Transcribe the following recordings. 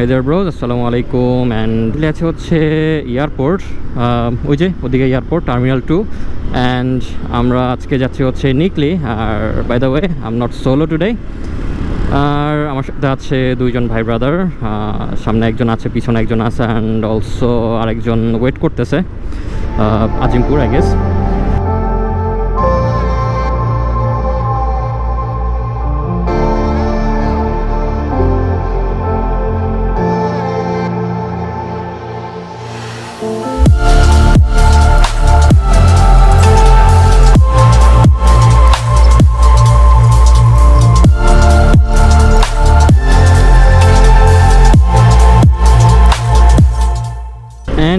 হেদার Broz আসসালামু আলাইকুম and আছে হচ্ছে এয়ারপোর্ট ওই যে ওদিকে এয়ারপোর্ট টার্মিনাল টু অ্যান্ড আমরা আজকে যাচ্ছি হচ্ছে নিকলি আর by the way I'm not solo today আর আমার সাথে আছে দুইজন ভাই ব্রাদার সামনে একজন আছে, পিছনে একজন আছে অ্যান্ড অলসো আরেকজন ওয়েট করতেছে আজিমপুর আই গেস অ্যান্ড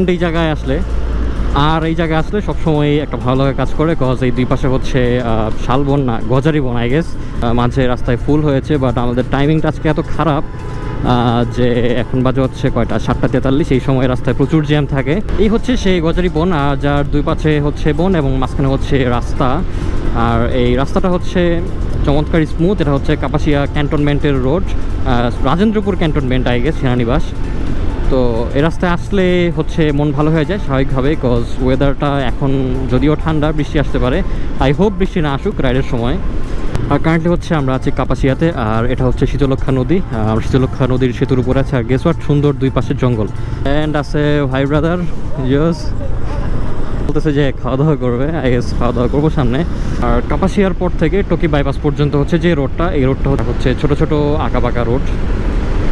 এই জায়গায় আসলে, আর এই জায়গায় আসলে সবসময় একটা ভালো লাগা কাজ করে কজ এই দুই পাশে হচ্ছে শালবন না গজারি বন আই গেস মাঝে রাস্তায় ফুল হয়েছে বাট আমাদের টাইমিংটা আজকে এত খারাপ। যে এখন বাজে হচ্ছে কয়টা? সাতটা তেতাল্লিশ, এই সময় রাস্তায় প্রচুর জ্যাম থাকে। এই হচ্ছে সেই গজারি বন আর যার দুই পাশে হচ্ছে বন এবং মাঝখানে হচ্ছে রাস্তা। আর এই রাস্তাটা হচ্ছে চমৎকার স্মুথ এটা হচ্ছে কাপাসিয়া ক্যান্টনমেন্টের road Rajendrapur cantonment I guess সেনানিবাস। তো এ রাস্তায় আসলে হচ্ছে মন ভালো হয়ে যায় স্বাভাবিকভাবে কজ ওয়েদারটা এখন যদিও ঠান্ডা, বৃষ্টি আসতে পারে। আই হোপ বৃষ্টি না আসুক রাইডের সময়। কারেন্টলি হচ্ছে আমরা আছি কাপাসিয়াতে, আর এটা হচ্ছে শীতলক্ষা নদী। আর শীতলক্ষা নদীর সেতুর উপরে আছে, আর গেসওয়াট সুন্দর দুই পাশের জঙ্গল। অ্যান্ড আছে ভাই ব্রাদার ইয়স বলতেছে যে খাওয়া দাওয়া করবে আই গেস খাওয়া দাওয়া করব সামনে। আর কাপাসিয়ার পর থেকে টকি বাইপাস পর্যন্ত হচ্ছে যে রোডটা এই রোডটা হচ্ছে ছোট ছোট আঁকা বাঁকা রোড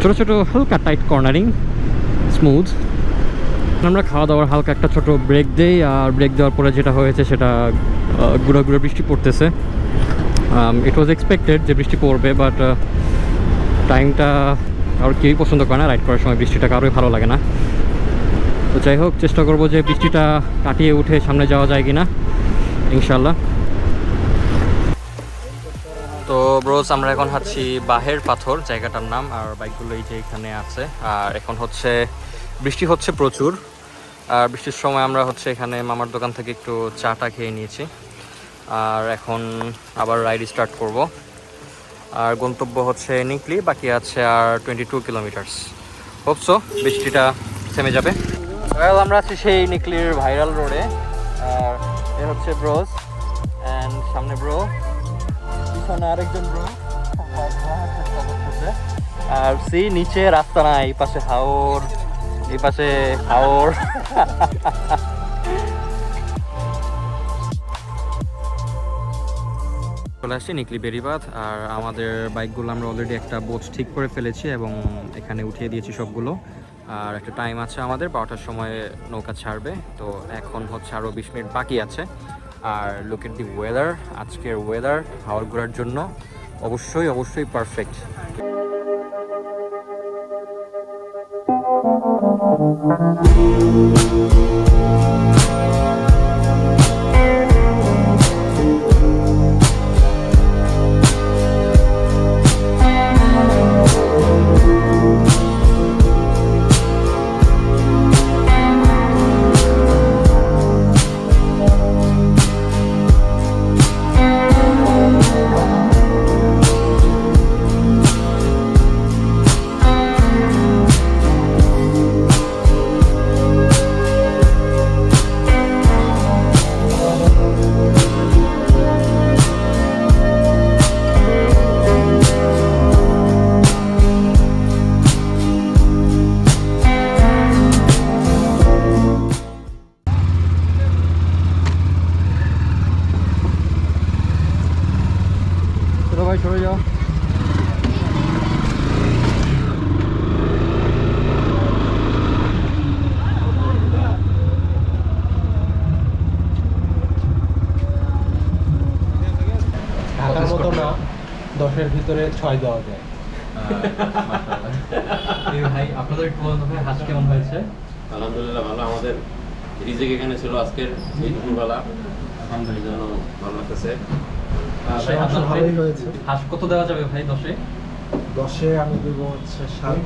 ছোট ছোট হালকা টাইট কর্নারিং স্মুথ আমরা খাওয়া দাওয়ার হালকা একটা ছোট ব্রেক দেই, আর ব্রেক দেওয়ার পরে যেটা হয়েছে সেটা গুঁড়ো গুঁড়ো বৃষ্টি পড়তেছে। ইট ওয়াজ এক্সপেক্টেড যে বৃষ্টি পড়বে বাট টাইমটা আর কেউই পছন্দ করে না রাইড করার সময় বৃষ্টিটা কারোই ভালো লাগে না। তো যাই হোক, চেষ্টা করব যে বৃষ্টিটা কাটিয়ে উঠে সামনে যাওয়া যায় কি না ইনশাল্লাহ তো ব্রোজ আমরা এখন হাঁটছি বাহের পাথর, জায়গাটার নাম আর বাইকগুলো এই যে এখানে আছে। আর এখন হচ্ছে, বৃষ্টি হচ্ছে প্রচুর। আর বৃষ্টির সময় আমরা হচ্ছে এখানে মামার দোকান থেকে একটু চাটা খেয়ে নিয়েছি। আর এখন আবার রাইড স্টার্ট করব। আর গন্তব্য হচ্ছে নিকলি, বাকি আছে আর twenty two kilometres hope so বৃষ্টিটা থেমে যাবে। আমরা আছি সেই নিকলির ভাইরাল রোডে আর এ হচ্ছে ব্রোজ অ্যান্ড সামনে ব্রো পিছনে আরেকজন ব্রো আর সি নিচে রাস্তা নাই, এই পাশে হাওর, এই পাশে হাওর। চলে আসছি নিকলি বেরিবাদ আর আমাদের বাইকগুলো আমরা অলরেডি একটা বোট ঠিক করে ফেলেছি এবং এখানে উঠিয়ে দিয়েছি সবগুলো। আর একটা টাইম আছে আমাদের, বারোটার সময় নৌকা ছাড়বে। তো এখন হচ্ছে আরও বিশ মিনিট বাকি আছে। আর লুক এট দি ওয়েদার আজকের ওয়েদার হাওয়ার ঘোরার জন্য অবশ্যই অবশ্যই পারফেক্ট চলো দশের ভিতরে ছয় দেওয়া যায়। ভাই আপনাদের হাঁস কেমন হয়েছে? আলহামদুলিল্লাহ ভালো। আমাদের রিজিক এখানে ছিল আজকের এই দুপুরবেলা। জন্য ভালো লাগতেছে। হাঁস কত দেওয়া যাবে ভাই দশে? দশে আমি দেবো হচ্ছে সাত।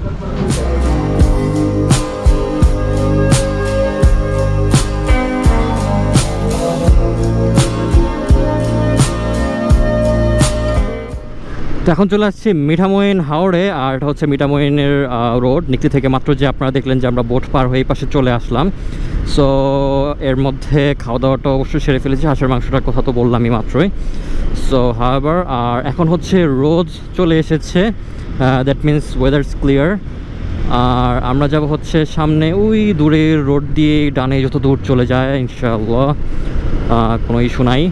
এখন চলে আসছি মিঠামইন হাওড়ে, আর এটা হচ্ছে মিঠামইনের রোড। নিকলি থেকে মাত্র যে আপনারা দেখলেন যে আমরা বোট পার হয়ে পাশে চলে আসলাম। সো, এর মধ্যে খাওয়া দাওয়াটা অবশ্যই সেরে ফেলেছি। হাঁসের মাংসটার কথা তো বললামই মাত্রই। সো হাওয়ার আর এখন হচ্ছে রোদ চলে এসেছে। দ্যাট মিন্স ওয়েদার ক্লিয়ার আর আমরা যাব হচ্ছে সামনে ওই দূরের রোড দিয়ে ডানে যত দূর চলে যায়, ইনশাআল্লাহ। কোনো ইস্যু নাই।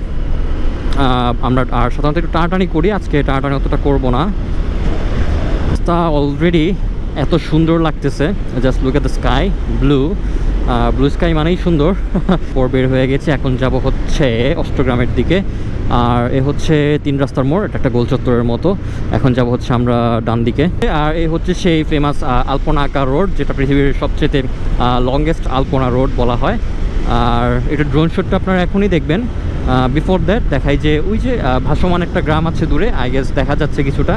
আমরা, আর সাধারণত একটু টানাটানি করি, আজকে টানাটানি অতটা করব না। তা অলরেডি এত সুন্দর লাগতেছে just look at the sky blue blue sky মানেই সুন্দর। পর বের হয়ে গেছে, এখন যাব হচ্ছে অষ্টগ্রামের দিকে। আর এ হচ্ছে তিন রাস্তার মোড়, এটা একটা গোল চত্বরের মতো। এখন যাব হচ্ছে আমরা ডান দিকে। আর এ হচ্ছে সেই ফেমাস আলপনা আঁকা রোড, যেটা পৃথিবীর সবচেয়ে লংগেস্ট আলপনা রোড বলা হয়। আর এটা ড্রোন শটটা আপনারা এখনই দেখবেন। বিফোর দ্যাট দেখাই যে ওই যে ভাসমান একটা গ্রাম আছে দূরে আই গেস দেখা যাচ্ছে কিছুটা।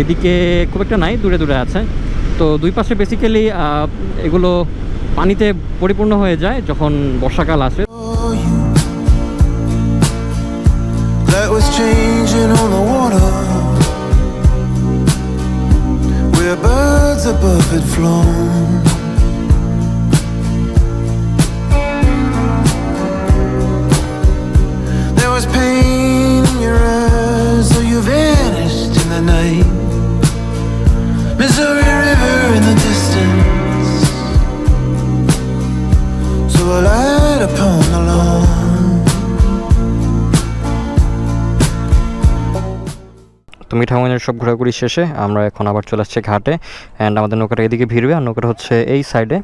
এদিকে খুব একটা নাই, দূরে দূরে আছে। তো দুই পাশে বেসিক্যালি এগুলো পানিতে পরিপূর্ণ হয়ে যায় যখন বর্ষাকাল আসে। Birds above flown. মিঠামইনের সব ঘোরাঘুরি শেষে আমরা এখন আবার চলে আসছি ঘাটে অ্যান্ড আমাদের নৌকাটা এদিকে ভিড়বে আর নৌকাটা হচ্ছে এই সাইডে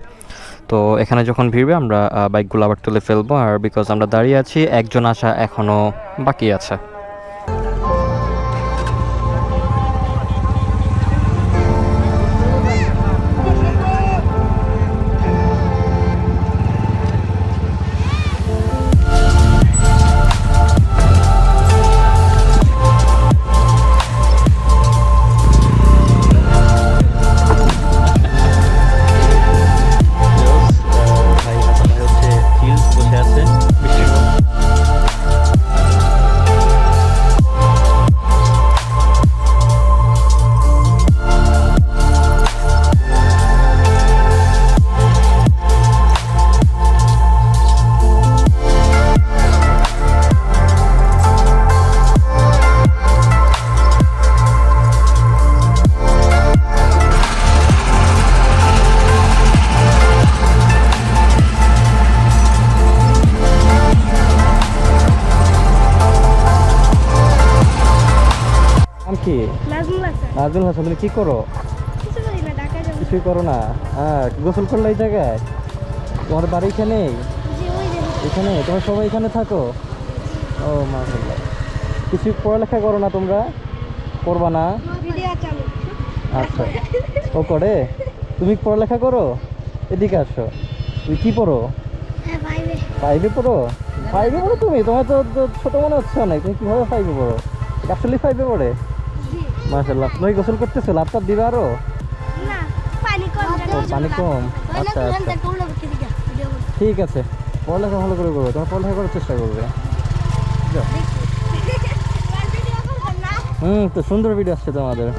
তো এখানে যখন ভিড়বে আমরা বাইকগুলো আবার তুলে ফেলব, আর বিকজ আমরা দাঁড়িয়ে আছি, একজন আসা এখনও বাকি আছে। কি? নাজুল হাসান। তুমি কি করো? কিছুই করো না? হ্যাঁ গোসল করলে এই জায়গায়? তোমার বাড়ি এখানেই এখানে? তোমরা সবাই এখানে থাকো? ও কিছু পড়ালেখা করো না তোমরা? করবা না? আচ্ছা। ও করে? তুমি পড়ালেখা করো? এদিকে আসো। তুমি কি পড়ো? হ্যাঁ ফাইভে পড়ো? ফাইভে পড়ো তুমি? তোমার তো ছোট মনে হচ্ছে অনেক। তুমি কীভাবে ফাইভে পড়ো? আসলে ফাইভে পড়ে। মাশাআল্লাহ। নই গোসল করতেছো? ল্যাপটপ দিবা আরও? না পানি কম ও পানি কম? আচ্ছা আচ্ছা। ঠিক আছে পড়ালেখা ভালো করে করবে তোমার পড়ালেখা করার চেষ্টা করবে। হুম তো সুন্দর ভিডিও আসছে তোমাদের।